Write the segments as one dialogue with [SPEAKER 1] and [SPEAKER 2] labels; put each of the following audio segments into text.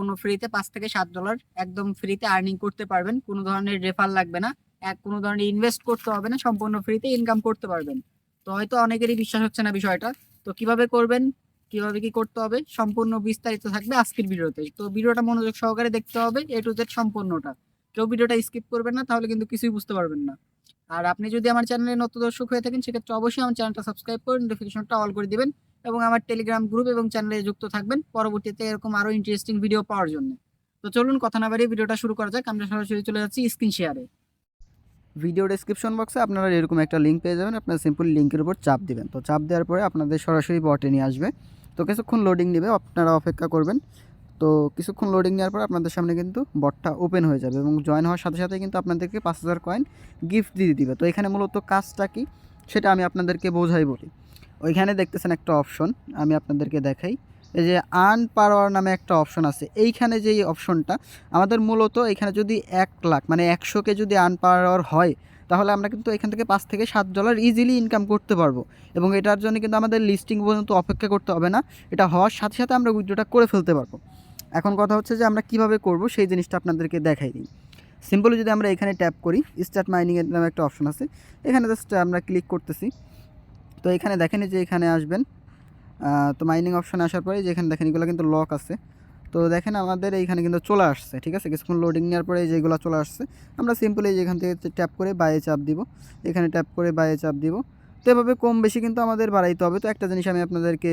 [SPEAKER 1] সম্পূর্ণ ফ্রিতে পাঁচ থেকে সাত ডলার একদম ফ্রিতে আর্নিং করতে পারবেন। কোনো ধরনের রেফার লাগবে না। এক, কোনো ধরনের ইনভেস্ট করতে হবে না। সম্পূর্ণ ফ্রিতে ইনকাম করতে পারবেন। তো হয়তো অনেকেরই বিশ্বাস হচ্ছে না বিষয়টা। তো কীভাবে করবেন? কীভাবে কি করতে হবে? সম্পূর্ণ বিস্তারিত থাকবে আজকের ভিডিওতে। তো ভিডিওটা মনোযোগ সহকারে দেখতে হবে। এ টু জেড সম্পূর্ণটা। কেউ ভিডিওটা স্কিপ করবেন না, তাহলে কিন্তু কিছুই বুঝতে পারবেন না। আর আপনি যদি আমার চ্যানেলে নতুন দর্শক হয়ে থাকেন, সেক্ষেত্রে অবশ্যই আমার চ্যানেলটা সাবস্ক্রাইব করে নোটিফিকেশনটা অল করে দিবেন। এবং আমার টেলিগ্রাম গ্রুপ এবং চ্যানেলে যুক্ত থাকবেন। পরবর্তীতে এরকম আরও ইন্টারেস্টিং ভিডিও পাওয়ার জন্য। তো চলুন কথা না বাড়িয়ে ভিডিওটা শুরু করা যাক। আমরা সরাসরি চলে যাচ্ছি স্ক্রিন শেয়ারে ভিডিও ডেসক্রিপশন বক্সে আপনারা এরকম একটা লিঙ্ক পেয়ে যাবেন। আপনারা সিম্পল লিঙ্কের উপর চাপ দেবেন। তো চাপ দেওয়ার পরে আপনাদের সরাসরি বটে নিয়ে আসবে। তো কিছুক্ষণ লোডিং নেবে, আপনারা অপেক্ষা করবেন। তো কিছুক্ষণ লোডিং নেওয়ার পর আপনাদের সামনে কিন্তু বটটা ওপেন হয়ে যাবে এবং জয়েন হওয়ার সাথে সাথে কিন্তু আপনাদেরকে পাঁচ হাজার কয়েন গিফট দিয়ে দিবে। তো এখানে মূলত কাজটা কি? সেটা আমি আপনাদেরকে বোঝাই বলি। ওইখানে দেখতেছেন একটা অপশন, আমি আপনাদেরকে দেখাই। এই যে আর্ন পাওয়ার নামে একটা অপশন আছে। এইখানে যেই অপশনটা, আমাদের মূলত এখানে যদি এক লাখ মানে একশোকে যদি আর্ন পাওয়ার হয়, তাহলে আমরা কিন্তু এখান থেকে পাঁচ থেকে সাত ডলার ইজিলি ইনকাম করতে পারব। এবং এটার জন্য কিন্তু আমাদের লিস্টিং পর্যন্ত অপেক্ষা করতে হবে না, এটা হওয়ার সাথে সাথে আমরা উইড্রোটা করে ফেলতে পারব। এখন কথা হচ্ছে যে আমরা কীভাবে করব, সেই জিনিসটা আপনাদেরকে দেখাই দিই। সিম্পলি যদি আমরা এখানে ট্যাপ করি স্টার্ট মাইনিংয়ের নামে একটা অপশন আছে, এখানে জাস্ট আমরা ক্লিক করতেছি। তো এখানে দেখেন যে এখানে আসবেন। তো মাইনিং অপশানে আসার পরে যেখানে দেখেন এগুলো কিন্তু লক আছে। তো দেখেন আমাদের এইখানে কিন্তু চলে আসছে, ঠিক আছে? কিছুক্ষণ লোডিং নেওয়ার পরে যেগুলো চলে আসছে। আমরা সিম্পলি যেখান থেকে ট্যাপ করে বাইয়ে চাপ দিব। এখানে ট্যাপ করে বাইয়ে চাপ দিব। তো এভাবে কম বেশি কিন্তু আমাদের বাড়াইতে হবে। তো একটা জিনিস আমি আপনাদেরকে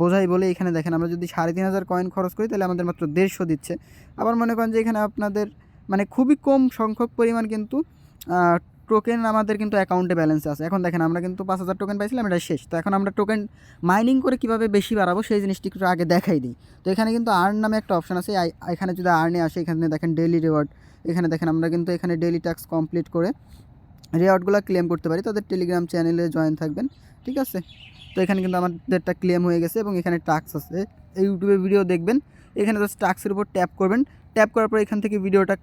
[SPEAKER 1] বোঝাই বলে, এখানে দেখেন আমরা যদি সাড়ে তিন হাজার কয়েন খরচ করি, তাহলে আমাদের মাত্র দেড়শো দিচ্ছে। আবার মনে করেন যে এখানে আপনাদের মানে খুবই কম সংখ্যক পরিমাণ কিন্তু টোকেন আমাদের কিন্তু অ্যাকাউন্টে ব্যালেন্স আছে। এখন দেখেন আমরা কিন্তু পাঁচ হাজার টোকেন পাইছিলাম, এটা শেষ। তো এখন আমরা টোকেন মাইনিং করে কীভাবে বেশি বাড়াবো সেই জিনিসটি একটু আগে দেখাই দিই। তো এখানে কিন্তু আর্ন নামে একটা অপশন আছে এখানে যদি আর্নে আসে, এখানে দেখেন ডেইলি রিওয়ার্ড এখানে দেখেন আমরা কিন্তু এখানে ডেইলি ট্যাক্স কমপ্লিট করে রেওয়ার্ডগুলো ক্লেম করতে পারি। তাদের টেলিগ্রাম চ্যানেলে জয়েন থাকবেন, ঠিক আছে? তো এখানে কিন্তু আমাদেরটা ক্লেম হয়ে গেছে এবং এখানে টাক্স আছে। ইউটিউবে ভিডিও দেখবেন, এখানে জাস্ট টাক্সের উপর ট্যাপ করবেন। ট্যাপ করার পর এখান থেকে ভিডিওটা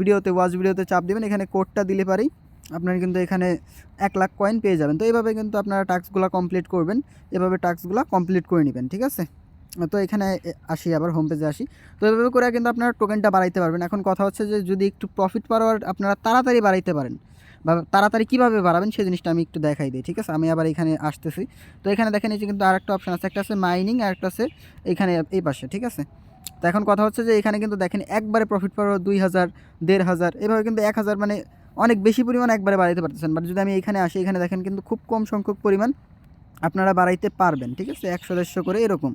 [SPEAKER 1] ভিডিওতে ওয়াচ ভিডিওতে চাপ দেবেন। এখানে কোডটা দিলে পারেই আপনারা কিন্তু এখানে এক লাখ কয়েন পেয়ে যাবেন। তো এইভাবে কিন্তু আপনারা টাস্কগুলো কমপ্লিট করবেন। এভাবে টাস্কগুলো কমপ্লিট করে নেবেন, ঠিক আছে? তো এখানে আসি, আবার হোম পেজে আসি। তো এভাবে করে কিন্তু আপনারা টোকেনটা বাড়াইতে পারবেন। এখন কথা হচ্ছে যে, যদি একটু প্রফিট পাওয়ার আপনারা তাড়াতাড়ি বাড়াইতে পারেন বা তাড়াতাড়ি কীভাবে বাড়াবেন, সেই জিনিসটা আমি একটু দেখাই দিই, ঠিক আছে? আমি আবার এখানে আসতেছি। তো এখানে দেখেন এই যে কিন্তু আরেকটা অপশন আছে। একটা আছে মাইনিং আর একটা আছে এখানে এই পাশে, ঠিক আছে? তো এখন কথা হচ্ছে যে এখানে কিন্তু দেখেন একবারে প্রফিট পাওয়ার দুই হাজার, দেড় হাজার। এভাবে কিন্তু এক হাজার মানে অনেক বেশি পরিমাণ একবারে বাড়াইতে পারতেছেন। বাট যদি আমি এখানে আসি, এখানে দেখেন কিন্তু খুব কম সংখ্যক পরিমাণ আপনারা বাড়াইতে পারবেন, ঠিক আছে? একশো, দেড়শো করে এরকম।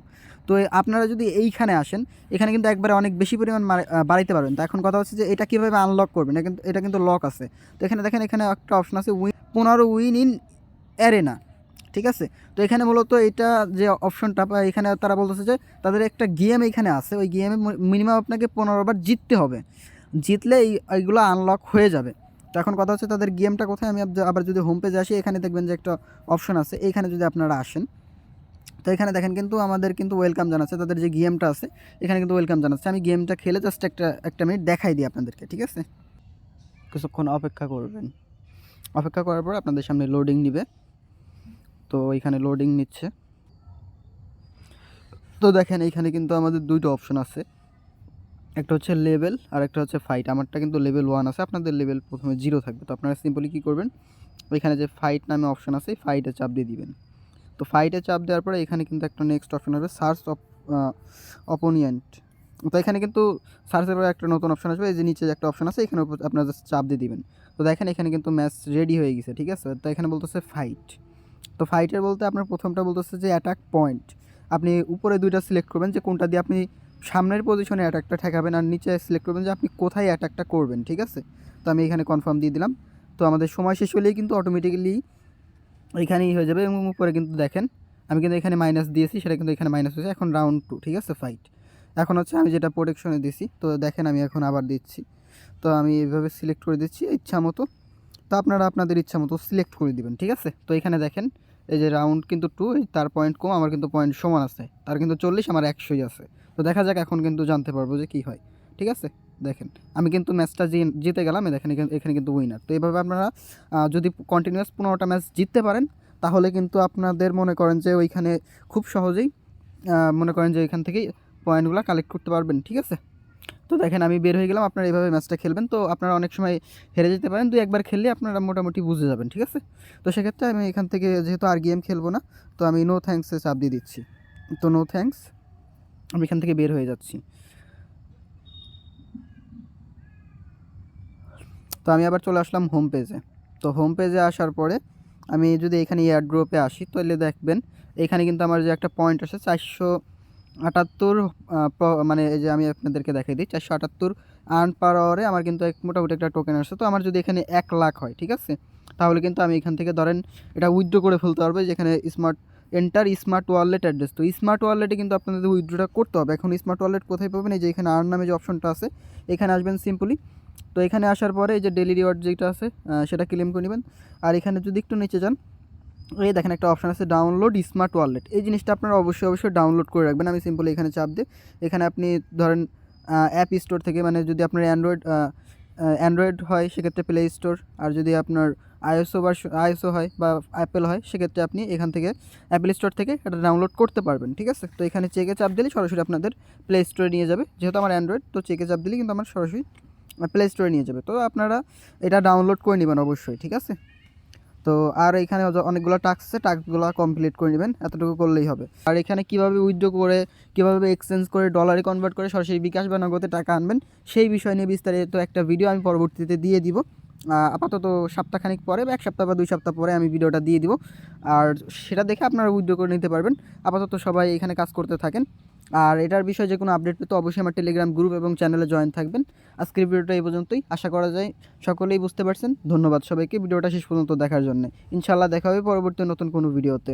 [SPEAKER 1] তো আপনারা যদি এইখানে আসেন, এখানে কিন্তু একবারে অনেক বেশি পরিমাণ বাড়াইতে পারবেন। তো এখন কথা হচ্ছে যে এটা কীভাবে আনলক করবেন? কিন্তু, এটা কিন্তু লক আছে। তো এখানে দেখেন, এখানে একটা অপশন আছে উইন পনেরো উইন ইন অ্যারেনা ঠিক আছে? তো এখানে মূলত এটা যে অপশনটা বা এখানে তারা বলতেছে যে তাদের একটা গেম এখানে আছে। ওই গেমে মিনিমাম আপনাকে পনেরো বার জিততে হবে। জিতলে এই, এইগুলো আনলক হয়ে যাবে। তো এখন কথা হচ্ছে তাদের গেমটা কোথায়? আমি আবার যদি হোম পেজে আসি, এখানে দেখবেন যে একটা অপশন আছে। এইখানে যদি আপনারা আসেন, তো এখানে দেখেন কিন্তু আমাদের কিন্তু ওয়েলকাম জানাচ্ছে। তাদের যে গেমটা আছে, এখানে কিন্তু ওয়েলকাম জানাচ্ছে। আমি গেমটা খেলে জাস্ট একটা একটা মিনিট দেখাই দিই আপনাদেরকে, ঠিক আছে? কিছুক্ষণ অপেক্ষা করবেন। অপেক্ষা করার পর আপনাদের সামনে লোডিং নিবে। তো এখানে লোডিং নিচ্ছে। তো দেখেন এইখানে কিন্তু আমাদের দুইটা অপশন আছে। একটা হচ্ছে লেভেল আর একটা হচ্ছে ফাইট আমারটা কিন্তু লেভেল ওয়ান আছে, আপনাদের লেভেল প্রথমে জিরো থাকবে। তো আপনারা সিম্পলি কী করবেন? ওইখানে যে ফাইট নামে অপশন আছে ফাইটে চাপ দিয়ে দিবেন। তো ফাইটে চাপ দেওয়ার পরে এখানে কিন্তু একটা নেক্সট অপশন হবে সার্চ অপোনিয়েন্ট তো এখানে কিন্তু সার্চের পরে একটা নতুন অপশন আসবে, এই যে নিচে একটা অপশন আছে, এখানে আপনারা চাপ দিয়ে দিবেন। তো দেখেন এখানে কিন্তু ম্যাচ রেডি হয়ে গেছে, ঠিক আছে? তো এখানে বলতেছে ফাইট তো ফাইটের বলতে আপনার প্রথমটা বলতেছে যে অ্যাটাক পয়েন্ট আপনি উপরে দুইটা সিলেক্ট করবেন যে কোনটা দিয়ে আপনি সামনের পজিশনে অ্যাটাকটা ঠেকাবেন আর নিচে সিলেক্ট করবেন যে আপনি কোথায় অ্যাটাকটা করবেন, ঠিক আছে? তো আমি এখানে কনফার্ম দিয়ে দিলাম। তো আমাদের সময় শেষ হলেই কিন্তু অটোমেটিক্যালি এখানেই হয়ে যাবে এবং উপরে কিন্তু দেখেন, আমি কিন্তু এখানে মাইনাস দিয়েছি, সেটা কিন্তু এখানে মাইনাস হয়েছে। এখন রাউন্ড টু ঠিক আছে? ফাইট এখন হচ্ছে আমি যেটা প্রোটেকশনে দিছি, তো দেখেন আমি এখন আবার দিচ্ছি। তো আমি এইভাবে সিলেক্ট করে দিচ্ছি, ইচ্ছা মতো। তো আপনারা আপনাদের ইচ্ছা মতো সিলেক্ট করে দিবেন, ঠিক আছে? তো এখানে দেখেন, এই যে রাউন্ড কিন্তু টু তার পয়েন্ট কম, আমার কিন্তু পয়েন্ট সমান আছে। তার কিন্তু চল্লিশ, আমার একশোই আছে। তো দেখা যাক এখন কিন্তু জানতে পারব যে কী হয়, ঠিক আছে? দেখেন, আমি কিন্তু ম্যাচটা জিতে গেলাম দেখেন, এখানে- এখানে কিন্তু উইনার তো এইভাবে আপনারা যদি কন্টিনিউয়াস পনেরোটা ম্যাচ জিততে পারেন, তাহলে কিন্তু আপনাদের মনে করেন যে ওইখানে খুব সহজেই মনে করেন যে এখান থেকেই
[SPEAKER 2] পয়েন্টগুলো কালেক্ট করতে পারবেন, ঠিক আছে? তো দেখেন আমি বের হয়ে গেলাম, আপনারা এইভাবে ম্যাচটা খেলবেন। তো আপনারা অনেক সময় হেরে যেতে পারেন, দুই একবার খেললে আপনারা মোটামুটি বুঝে যাবেন, ঠিক আছে? তো সেক্ষেত্রে আমি এখান থেকে, যেহেতু আর গেম খেলব না, তো আমি নো থ্যাঙ্কসে চাপ দিয়ে দিচ্ছি। তো নো থ্যাঙ্কস আমি এখান থেকে বের হয়ে যাচ্ছি। তো আমি আবার চলে আসলাম হোম পেজে তো হোম পেজে আসার পরে আমি যদি এখানে এয়ার ড্রপে আসি, তাহলে দেখবেন এখানে কিন্তু আমার যে একটা পয়েন্ট আছে চারশো আটাত্তর মানে এই যে আমি আপনাদেরকে দেখাই দিই, চারশো আটাত্তর আর্ন পার আওয়ারে আমার কিন্তু এক, মোটামুটি একটা টোকেন আসছে। তো আমার যদি এখানে এক লাখ হয়, ঠিক আছে? তাহলে কিন্তু আমি এখান থেকে ধরেন এটা উইথড্র করে ফেলতে পারব যেখানে smart enter smart wallet address তো স্মার্ট ওয়ালেটে কিন্তু আপনাদের উইথড্রটা করতে হবে। এখন স্মার্ট ওয়ালেট কোথায় পাবেন? এই যে এখানে আর্ন নামে যে অপশনটা আছে, এখানে আসবেন সিম্পলি তো এখানে আসার পরে এই যে ডেলি রিওয়ার্ড যেটা আছে সেটা ক্লেম করে নেবেন। আর এখানে যদি একটু নিচে যান এই দেখেন একটা অপশন আছে ডাউনলোড স্মার্ট ওয়ালেট এই জিনিসটা আপনারা অবশ্যই অবশ্যই ডাউনলোড করে রাখবেন। আমি সিম্পলি এখানে চাপ দিয়ে, এখানে আপনি ধরেন অ্যাপ স্টোর থেকে মানে যদি আপনার অ্যান্ড্রয়েড অ্যান্ড্রয়েড হয়, সেক্ষেত্রে প্লে স্টোর আর যদি আপনার আইএসও বা আইএসও হয় বা অ্যাপেল হয়, সেক্ষেত্রে আপনি এখান থেকে অ্যাপেল স্টোর থেকে এটা ডাউনলোড করতে পারবেন, ঠিক আছে? তো এখানে চেকে চাপ দিলে সরাসরি আপনাদের প্লে স্টোরে নিয়ে যাবে। যেহেতু আমার অ্যান্ড্রয়েড তো চেকে চাপ দিলে কিন্তু আমার সরাসরি প্লে স্টোরে নিয়ে যাবে। তো আপনারা এটা ডাউনলোড করে নেবেন অবশ্যই, ঠিক আছে? তো আর এখানে অনেকগুলো টাস্ক আছে, টাস্কগুলো কমপ্লিট করে নেবেন, এতটুকু করলেই হবে। আর এখানে কীভাবে উইথড্র করে, কীভাবে এক্সচেঞ্জ করে ডলারে কনভার্ট করে সরাসরি বিকাশ বা নগদে টাকা আনবেন, সেই বিষয় নিয়ে বিস্তারিত একটা ভিডিও আমি পরবর্তীতে দিয়ে দিব। আপাতত সপ্তাহখানিক পরে বা এক সপ্তাহ বা দুই সপ্তাহ পরে আমি ভিডিওটা দিয়ে দিব। আর সেটা দেখে আপনারা উইথড্র করে নিতে পারবেন। আপাতত সবাই এখানে কাজ করতে থাকেন। আর এটার বিষয়ে যে কোনো আপডেট পেতে অবশ্যই আমার টেলিগ্রাম গ্রুপ এবং চ্যানেলে জয়েন থাকবেন। আজকের ভিডিওটা এই পর্যন্তই। আশা করা যায় সকলেই বুঝতে পারছেন। ধন্যবাদ সবাইকে। ভিডিওটা শেষ পর্যন্ত দেখার জন্য। ইনশাল্লাহ দেখা হবে পরবর্তী নতুন কোনো ভিডিওতে।